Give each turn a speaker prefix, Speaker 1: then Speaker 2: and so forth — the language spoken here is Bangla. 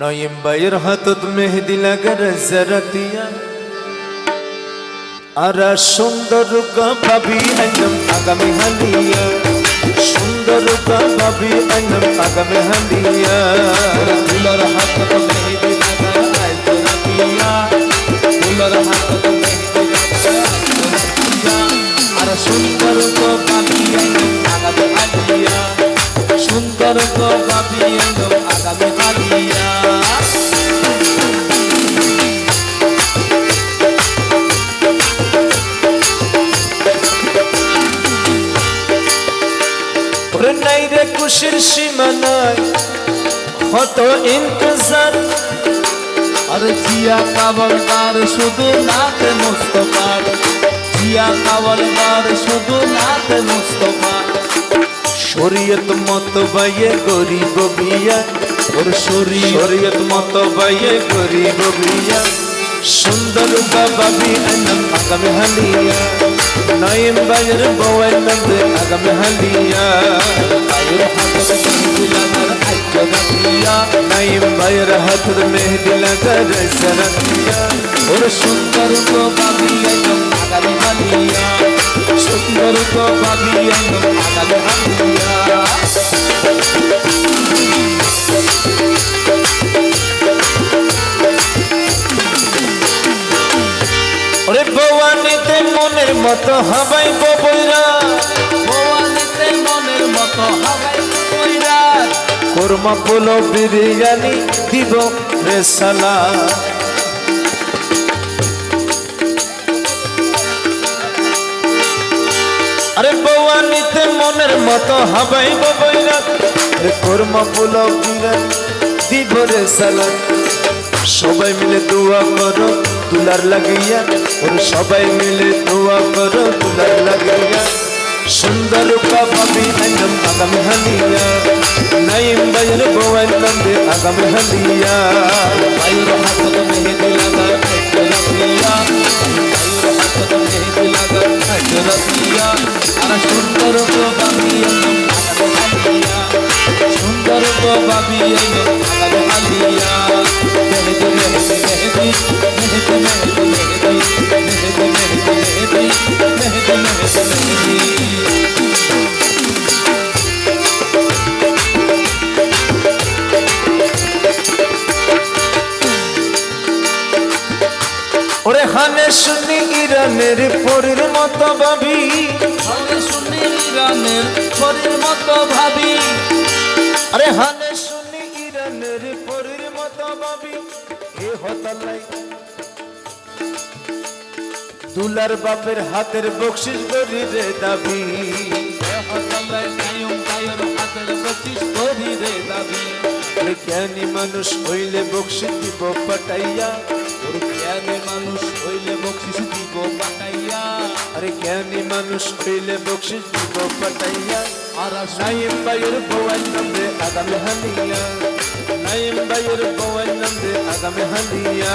Speaker 1: নয়িম বাইর হাতত মেহেদি লাগার জরাতিয়া। আর সুন্দর গা ভাবি আইনম আগামী হালিয়া। সুন্দর গা ভাবি আইনম আগামী হালিয়া।
Speaker 2: ফুলর হাতত মেহেদি লাগার আই জরাতিয়া ফুলর হাতত মেহেদি লাগার আই জরাতিয়া আর সুন্দর গা ভাবি আইনম আগামী হালিয়া। সুন্দর গা
Speaker 1: ভাবি আইনম রে খুশির সীমা নাই কত ইন্তজার।
Speaker 2: আর জিয়া কাবলদার শুধু নাতে মুস্তফার। জিয়া কাবলদার শুধু নাতে মুস্তফার।
Speaker 1: শরীয়ত মত বাইয়ে গরিব বিয়া ওর শরী শরীয়ত মত বাইয়ে গরিব বিয়া সুন্দর বাবি আনম আগামে হালিয়া। Naim bayır boğen
Speaker 2: nemde agam haliya Agur hatır dilanar
Speaker 1: ajjanatiya Naim bayır hatır mehdilanar sanatiya
Speaker 2: Or sundar to babiya nam agar haliya Sundar to babiya nam agar haliya
Speaker 1: ওরে বওয়ানিতে মনের মতো হাবাই ববইরা
Speaker 2: ভবানীতে মনের মতো হাবাই কইরাত
Speaker 1: কোরমা পোলো বিরিয়ানি দিব রে সালা। আরে বৌয়ানিতে মনের মতো হাবাই ববইরা রে কোরমা পোলো বিরিয়ানি দিব রে সালা। সবাই মিলে দোয়া করো, দুলার লাগিয়া। ওর সবাই মিলে দোয়া করো, দুলার লাগিয়া। সুন্দর পাবি একদম আগামী হালিয়া। নাইম বাইর বওয়াল নন্দে আগামী হালিয়া।
Speaker 2: আয়ুর হাতত মেহেদি আজ্জনা প্রিয়া আয়ুর হাতত মেহেদি প্রিয়া আর সুন্দর পাবি একদম আগামী হালিয়া। সুন্দর পাবি
Speaker 1: ওরে হানে শুনি ইরানের পরের মতো ভাবি।
Speaker 2: আমি শুনি ইরানের শরীর মতো ভাবি।
Speaker 1: আরে হানে শুনি ইরানের পরের মতো ভাবি। এ হতালাই। দুলার বাপের হাতের বকশিস
Speaker 2: করি রে দাবি।
Speaker 1: জ্ঞানী মানুষ হইলে বকশিস দিব পাটাইয়া।
Speaker 2: তোর জ্ঞানী মানুষ হইলে বকশিস দিব পাঠাইয়া
Speaker 1: আরে জ্ঞানী মানুষ হইলে বকশিস দিব পাটাইয়া।
Speaker 2: আর
Speaker 1: নাইম বাইর বওয়াল নন্দে আগামী হালিয়া। নাইম বাইর বওয়াল নন্দে আগামী হালিয়া।